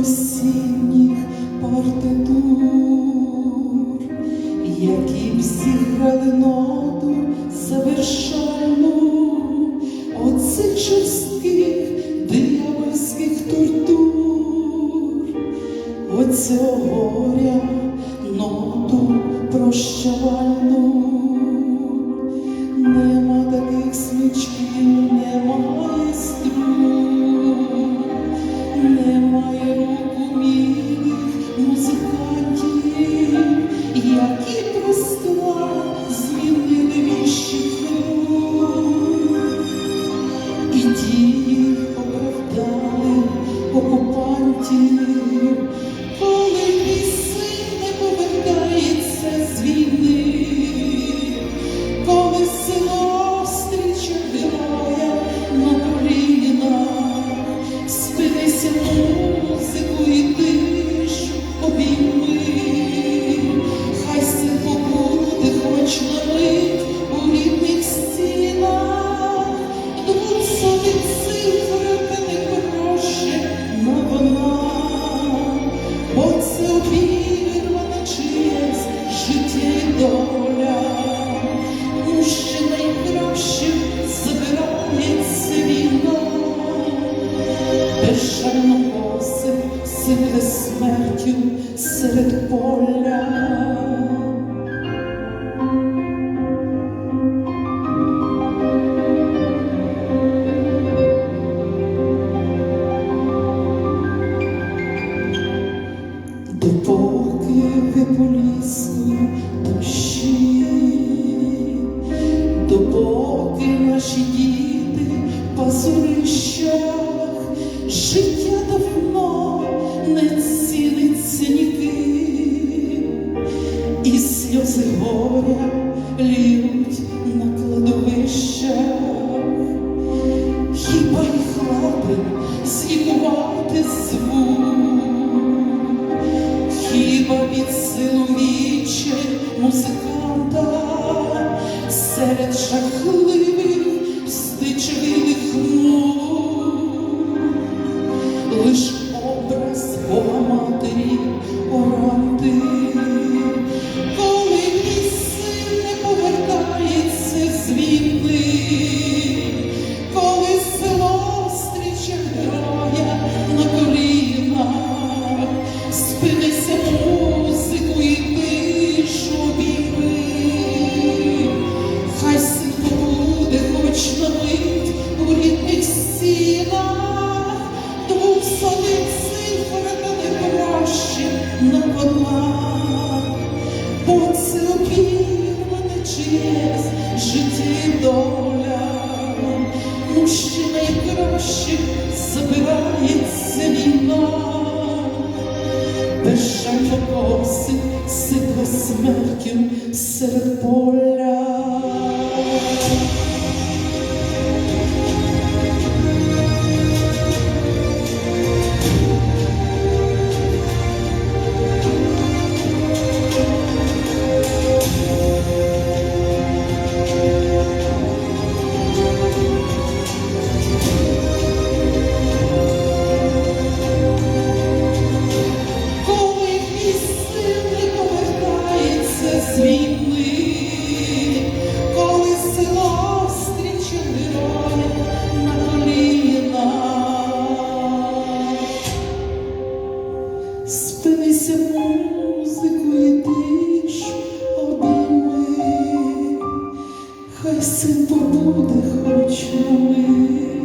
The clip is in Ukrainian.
осінніх партитур, які всі грали ноту завершальну оцих жорстких диявольських тортур, оцього горя ноту прощальну. Безжально косить, сипле смертю серед поля. Допоки виполіскують дощі, допоки наші діти в і сльози горя лють на кладовищах. Хіба їх ладен злікувати звук? Хіба від силу віче музиканта серед жахливих стичевих мук лиш образ Бога матері двохсотих цифр та не краще на вона, бо це обірване честь, життя і доля, ще найкраще забирається війна, безжально косить сипле смертю серед поля. побудих очами.